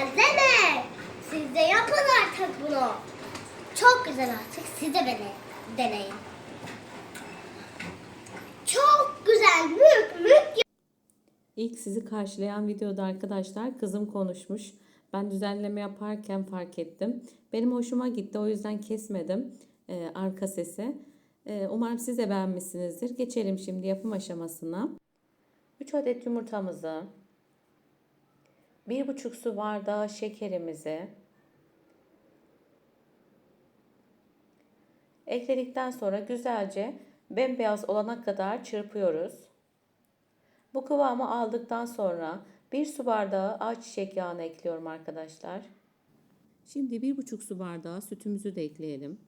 güzel mi? Siz de yapın artık bunu. Çok güzel artık. Siz de beni deneyin. Çok güzel. Mük mük. İlk sizi karşılayan videoda arkadaşlar kızım konuşmuş. Ben düzenleme yaparken fark ettim. Benim hoşuma gitti o yüzden kesmedim e, arka sesi. E, umarım siz de beğenmişsinizdir. Geçelim şimdi yapım aşamasına. 3 adet yumurtamızı, 1,5 su bardağı şekerimizi ekledikten sonra güzelce bembeyaz olana kadar çırpıyoruz. Bu kıvamı aldıktan sonra bir su bardağı ayçiçek yağını ekliyorum arkadaşlar. Şimdi bir buçuk su bardağı sütümüzü de ekleyelim.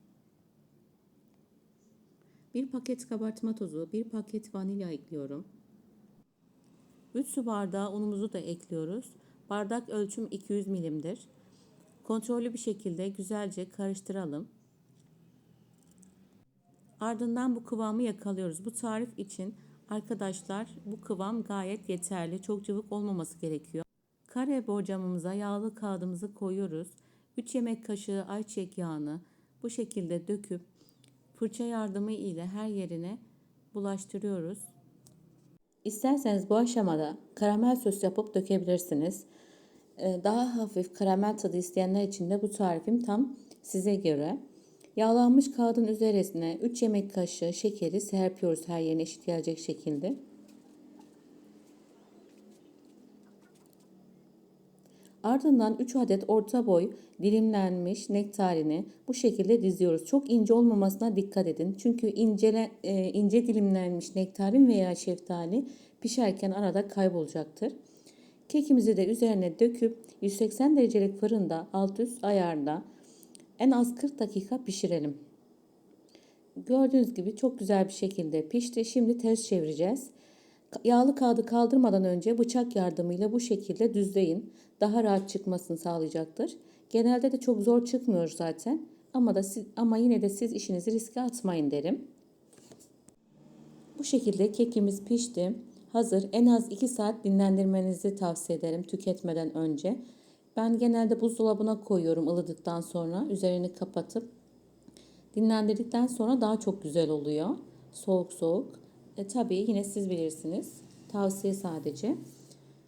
Bir paket kabartma tozu, bir paket vanilya ekliyorum. 3 su bardağı unumuzu da ekliyoruz. Bardak ölçüm 200 milimdir. Kontrollü bir şekilde güzelce karıştıralım. Ardından bu kıvamı yakalıyoruz. Bu tarif için arkadaşlar bu kıvam gayet yeterli. Çok cıvık olmaması gerekiyor. Kare borcamımıza yağlı kağıdımızı koyuyoruz. 3 yemek kaşığı ayçiçek yağını bu şekilde döküp fırça yardımı ile her yerine bulaştırıyoruz. İsterseniz bu aşamada karamel sos yapıp dökebilirsiniz. Ee, Daha hafif karamel tadı isteyenler için de bu tarifim tam size göre. Yağlanmış kağıdın üzerine 3 yemek kaşığı şekeri serpiyoruz her yerine eşit gelecek şekilde. Ardından 3 adet orta boy dilimlenmiş nektarini bu şekilde diziyoruz. Çok ince olmamasına dikkat edin. Çünkü incele, e, ince dilimlenmiş nektarin veya şeftali pişerken arada kaybolacaktır. Kekimizi de üzerine döküp 180 derecelik fırında alt üst ayarda en az 40 dakika pişirelim. Gördüğünüz gibi çok güzel bir şekilde pişti. Şimdi ters çevireceğiz. Yağlı kağıdı kaldırmadan önce bıçak yardımıyla bu şekilde düzleyin. Daha rahat çıkmasını sağlayacaktır. Genelde de çok zor çıkmıyor zaten. Ama da siz, ama yine de siz işinizi riske atmayın derim. Bu şekilde kekimiz pişti. Hazır. En az 2 saat dinlendirmenizi tavsiye ederim tüketmeden önce. Ben genelde buzdolabına koyuyorum ılıdıktan sonra. Üzerini kapatıp dinlendirdikten sonra daha çok güzel oluyor. Soğuk soğuk. E, tabii yine siz bilirsiniz. Tavsiye sadece.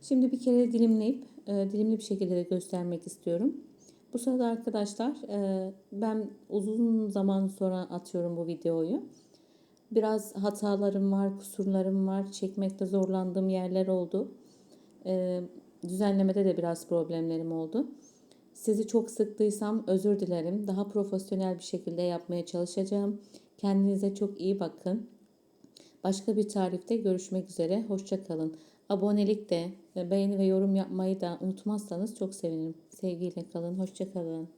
Şimdi bir kere dilimleyip e, dilimli bir şekilde de göstermek istiyorum. Bu sırada arkadaşlar e, ben uzun zaman sonra atıyorum bu videoyu. Biraz hatalarım var, kusurlarım var. Çekmekte zorlandığım yerler oldu. E, düzenlemede de biraz problemlerim oldu. Sizi çok sıktıysam özür dilerim. Daha profesyonel bir şekilde yapmaya çalışacağım. Kendinize çok iyi bakın. Başka bir tarifte görüşmek üzere. Hoşçakalın. Abonelik de, beğeni ve yorum yapmayı da unutmazsanız çok sevinirim. Sevgiyle kalın. Hoşçakalın.